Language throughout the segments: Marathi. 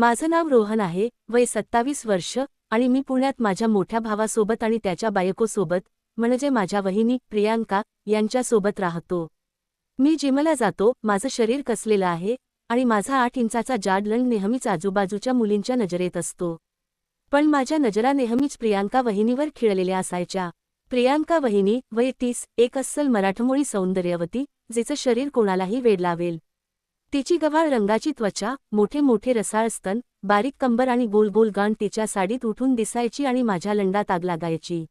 माझं नाव रोहन आहे वय सत्तावीस वर्ष आणि मी पुण्यात माझ्या मोठ्या भावासोबत आणि त्याच्या बायकोसोबत म्हणजे माझ्या वहिनी प्रियांका यांच्यासोबत राहतो. मी जिमला जातो माझं शरीर कसलेलं आहे आणि माझा आठ इंचाचा जाडलंड नेहमीच आजूबाजूच्या मुलींच्या नजरेत असतो. पण माझ्या नजरा नेहमीच प्रियांका वहिनीवर खिळलेल्या असायच्या. प्रियांका वहिनी वय तीस एक अस्सल मराठमोळी सौंदर्यवती जिचं शरीर कोणालाही वेड लावेल. तिची गव्हाळ रंगाची त्वचा मोठे मोठे रसाळ स्तन बारीक कंबर आणि गोल गोल गाण तिच्या साडीत उठून दिसायची आणि माझ्या लंडात आग लागायची.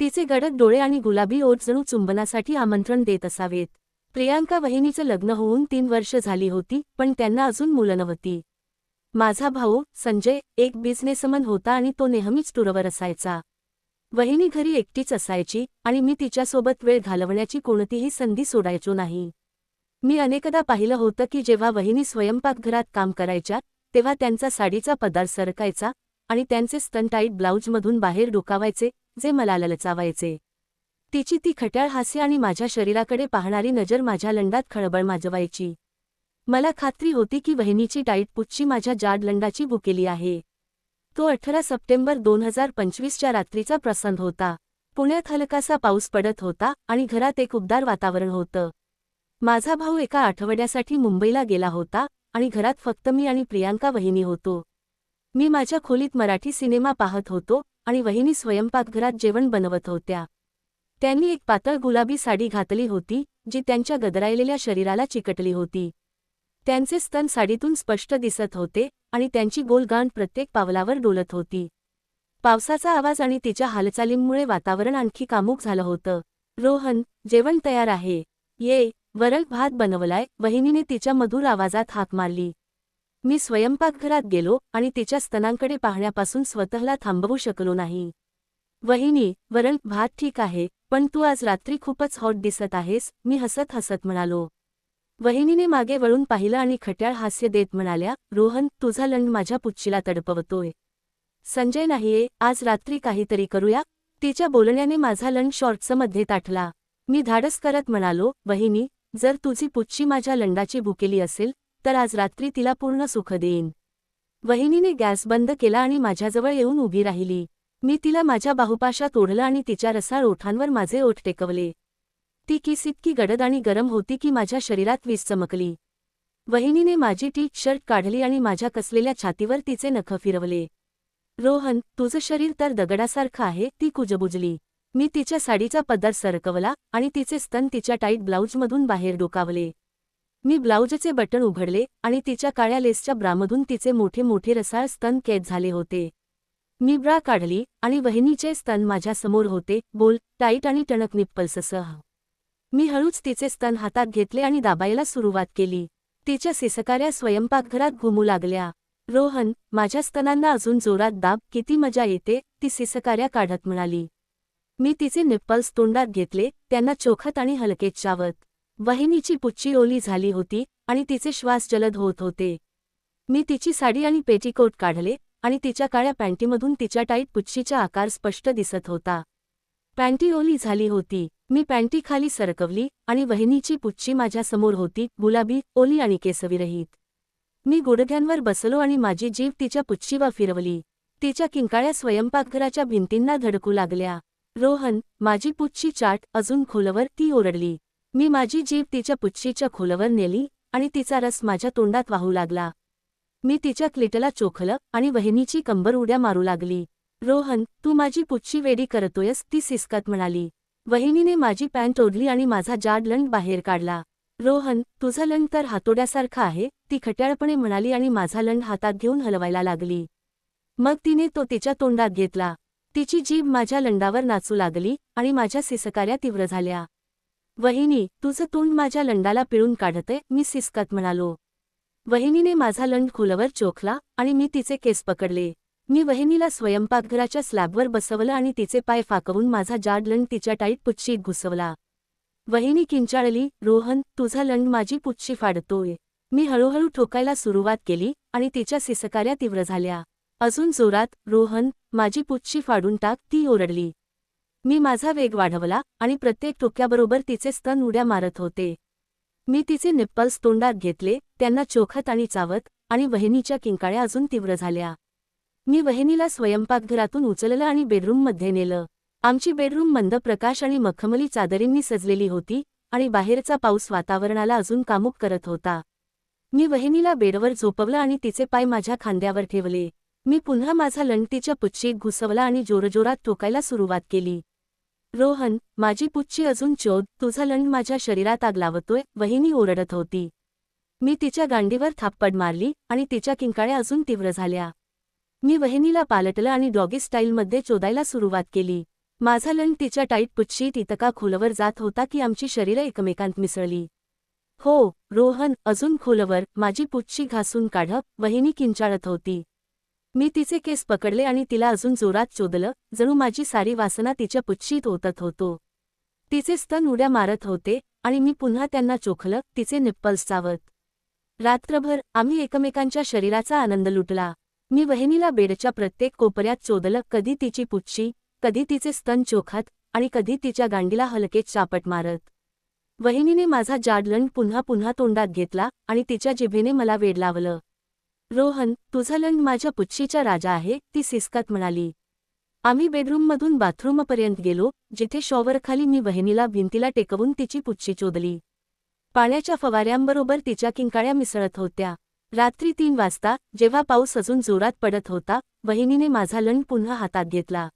तिचे गडद डोळे आणि गुलाबी ओठ जणू चुंबनासाठी आमंत्रण देत असावेत. प्रियांका वहिनीचं लग्न होऊन तीन वर्ष झाली होती पण त्यांना अजून मुलं नव्हती. माझा भाऊ संजय एक बिझनेसमन होता आणि तो नेहमीच टूरवर असायचा. वहिनी घरी एकटीच असायची आणि मी तिच्यासोबत वेळ घालवण्याची कोणतीही संधी सोडायचो नाही. मी अनेकदा पाहिलं होतं की जेव्हा वहिनी स्वयंपाकघरात काम करायच्या तेव्हा त्यांचा साडीचा पदार सरकायचा आणि त्यांचे स्तनटाईट ब्लाऊजमधून बाहेर डोकावायचे जे मला ललचावायचे. तिची ती खट्याळ हास्य आणि माझ्या शरीराकडे पाहणारी नजर माझ्या लंडात खळबळ माजवायची. मला खात्री होती की वहिनीची टाईट पुच्ची माझ्या जाड लंडाची बुकेली आहे. तो अठरा सप्टेंबर दोन हजार पंचवीसच्या रात्रीचा प्रसंग होता. पुण्यात हलकासा पाऊस पडत होता आणि घरात एक उबदार वातावरण होतं. माझा भाऊ एका आठवड्यासाठी मुंबईला गेला होता आणि घरात फक्त मी आणि प्रियांका वहिनी होतो. मी माझ्या खोलीत मराठी सिनेमा पाहत होतो आणि वहिनी स्वयंपाकघरात जेवण बनवत होत्या. त्यांनी एक पातळ गुलाबी साडी घातली होती जी त्यांच्या गदरायलेल्या शरीराला चिकटली होती. त्यांचे स्तन साडीतून स्पष्ट दिसत होते आणि त्यांची गोलगांड प्रत्येक पावलावर डोलत होती. पावसाचा आवाज आणि तिच्या हालचालींमुळे वातावरण आणखी कामुक झालं होतं. रोहन जेवण तयार आहे. ये. वरळ भात बनवलाय वहिनीने तिच्या मधुर आवाजात हाक मारली. मी स्वयंपाकघरात गेलो आणि तिच्या स्तनांकडे पाहण्यापासून स्वतःला थांबवू शकलो नाही. वहिनी वरण भात ठीक आहे पण तू आज रात्री खूपच हॉट दिसत आहेस मी हसत हसत म्हणालो. वहिनीने मागे वळून पाहिलं आणि खट्याळ हास्य देत म्हणाल्या रोहन तुझा लंड माझ्या पुच्छीला तडपवतोय. संजय नाहीये आज रात्री काहीतरी करूया? तिच्या बोलण्याने माझा लंड शॉर्ट्समध्ये ताठला. मी धाडस करत म्हणालो वहिनी जर तुझी पुच्छी माझ्या लंडाची भुकेली असेल तर आज रात्री तिला पूर्ण सुख देईन. वहिनीने गॅस बंद केला आणि माझ्याजवळ येऊन उभी राहिली. मी तिला माझ्या बाहुपाशात ओढलं आणि तिच्या रसाळ ओठांवर माझे ओठ टेकवले. ती किस इतकी गडद आणि गरम होती की माझ्या शरीरात वीज चमकली. वहिनीने माझी टी शर्ट काढली आणि माझ्या कसलेल्या छातीवर तिचे नख फिरवले. रोहन तुझं शरीर तर दगडासारखं आहे ती कुजबुजली. मी तिच्या साडीचा पदर सरकवला आणि तिचे स्तन तिच्या टाईट ब्लाऊजमधून बाहेर डोकावले. मी ब्लाऊजचे बटण उघडले आणि तिच्या काळ्या लेसच्या ब्रामधून तिचे मोठे मोठे रसाळ स्तन कैद झाले होते. मी ब्रा काढली आणि वहिनीचे स्तन माझ्यासमोर होते बोल टाईट आणि टणक निप्पल्ससह मी हळूच तिचे स्तन हातात घेतले आणि दाबायला सुरुवात केली. तिच्या सिसकाऱ्या स्वयंपाकघरात घुमू लागल्या. रोहन माझ्या स्तनांना अजून जोरात दाब किती मजा येते ती सिसकाऱ्या काढत म्हणाली. मी तिचे निप्पल्स तोंडात घेतले त्यांना चोखत आणि हलकेत चावत. वहिनीची पुच्ची ओली झाली होती आणि तिचे श्वास जलद होत होते. मी तिची साडी आणि पेटीकोट काढले आणि तिच्या काळ्या पॅन्टीमधून तिच्या टाईट पुच्छीचा आकार स्पष्ट दिसत होता. पॅन्टी ओली झाली होती. मी पॅन्टी खाली सरकवली आणि वहिनीची पुच्छी माझ्यासमोर होती गुलाबी ओली आणि केसविरहित. मी गुडघ्यांवर बसलो आणि माझी जीभ तिच्या पुच्छीवा फिरवली. तिच्या किंकाळ्या स्वयंपाकघराच्या भिंतींना धडकू लागल्या. रोहन माझी पुच्छी चाट अजून खोलवर ती ओरडली. मी माझी जीभ तिच्या पुच्छीच्या खोलवर नेली आणि तिचा रस माझ्या तोंडात वाहू लागला. मी तिच्या क्लिटला चोखलं आणि वहिनीची कंबर उड्या मारू लागली. रोहन तू माझी पुच्छी वेडी करतोयस ती सिस्कत म्हणाली. वहिनीने माझी पॅन्ट ओढली आणि माझा जाड लंड बाहेर काढला. रोहन तुझा लंड तर हातोड्यासारखा आहे ती खट्याळपणे म्हणाली आणि माझा लंड हातात घेऊन हलवायला लागली. मग तिने तो तिच्या तोंडात घेतला. तिची जीभ माझ्या लंडावर नाचू लागली आणि माझ्या सिसकाऱ्या तीव्र झाल्या. वहिनी तुझं तोंड माझ्या लंडाला पिळून काढते मी सिसकत म्हणालो. वहिनीने माझा लंड खोलवर चोखला आणि मी तिचे केस पकडले. मी वहिनीला स्वयंपाकघराच्या स्लॅबवर बसवलं आणि तिचे पाय फाकवून माझा जाड लंड तिच्या टाईट पुच्छीत घुसवला. वहिनी किंचाळली रोहन तुझा लंड माझी पुच्छी फाडतोय. मी हळूहळू ठोकायला सुरुवात केली आणि तिच्या सिसकाऱ्या तीव्र झाल्या. अजून जोरात रोहन माझी पुच्छी फाडून टाक ती ओरडली. मी माझा वेग वाढवला आणि प्रत्येक टोक्याबरोबर तिचे स्तन उड्या मारत होते. मी तिचे निप्पल्स तोंडात घेतले त्यांना चोखत आणि चावत आणि वहिनीच्या किंकाळ्या अजून तीव्र झाल्या. मी वहिनीला स्वयंपाकघरातून उचललं आणि बेडरूममध्ये नेलं. आमची बेडरूम मंद प्रकाश आणि मखमली चादरींनी सजलेली होती आणि बाहेरचा पाऊस वातावरणाला अजून कामुक करत होता. मी वहिनीला बेडवर झोपवलं आणि तिचे पाय माझ्या खांद्यावर ठेवले. मी पुन्हा माझा लंड पुच्छीत घुसवला आणि जोरजोरात ठोकायला सुरुवात केली. रोहन माझी पुच्छी अजून चोद तुझा लंड माझ्या शरीरात आग लावतोय वहिनी ओरडत होती. मी तिच्या गांडीवर थाप्पड मारली आणि तिच्या किंकाळ्या अजून तीव्र झाल्या. मी वहिनीला पालटलं आणि डॉगी स्टाईलमध्ये चोदायला सुरुवात केली. माझा लंड तिच्या टाईट पुच्छीत इतका खोलवर जात होता की आमची शरीरं एकमेकांत मिसळली. हो रोहन अजून खोलवर माझी पुच्छी घासून काढप वहिनी किंचाळत होती. मी तिचे केस पकडले आणि तिला अजून जोरात चोदलं जणू माझी सारी वासना तिच्या पुच्छीत ओतत होतो. तिचे स्तन उड्या मारत होते आणि मी पुन्हा त्यांना चोखलं तिचे निप्पल्स चावत. रात्रभर आम्ही एकमेकांच्या शरीराचा आनंद लुटला. मी वहिनीला बेडच्या प्रत्येक कोपऱ्यात चोदलं कधी तिची पुच्छी कधी तिचे स्तन चोखत आणि कधी तिच्या गांडीला हलकेच चापट मारत. वहिनीने माझा जाडलंड पुन्हा पुन्हा तोंडात घेतला आणि तिच्या जिभेने मला वेड लावलं. रोहन तुझा लंड माझ्या पुच्छीच्या राजा आहे ती सिस्कात म्हणाली. आम्ही बेडरूममधून बाथरूमपर्यंत गेलो जिथे शॉवरखाली मी वहिनीला भिंतीला टेकवून तिची पुच्छी चोदली. पाण्याच्या फवाऱ्यांबरोबर तिच्या किंकाळ्या मिसळत होत्या. रात्री तीन वाजता जेव्हा पाऊस अजून जोरात पडत होता वहिनीने माझा लंड पुन्हा हातात घेतला.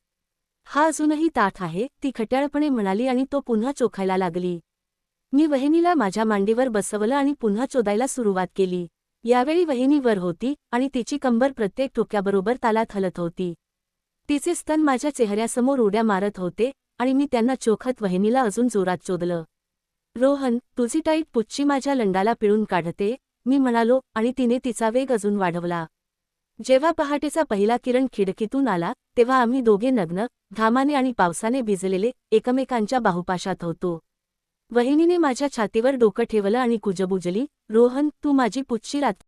हा अजूनही ताठ आहे ती खट्याळपणे म्हणाली आणि तो पुन्हा चोखायला लागली. मी वहिनीला माझ्या मांडीवर बसवलं आणि पुन्हा चोदायला सुरुवात केली. यावेळी वहिनीवर होती आणि तिची कंबर प्रत्येक टोक्याबरोबर तालात हलत होती. तिचे स्तन माझ्या चेहऱ्यासमोर उड्या मारत होते आणि मी त्यांना चोखत वहिनीला अजून जोरात चोदलं. रोहन तुझी टाईट पुच्छी माझ्या लंडाला पिळून काढते मी म्हणालो आणि तिने तिचा वेग अजून वाढवला. जेव्हा पहाटेचा पहिला किरण खिडकीतून आला तेव्हा आम्ही दोघे नग्न घामाने आणि पावसाने भिजलेले एकमेकांच्या बाहुपाशात होतो. वहिनीने माझ्या छातीवर डोकं ठेवलं आणि कुजबुजली रोहन तू माझी पुच्छी रात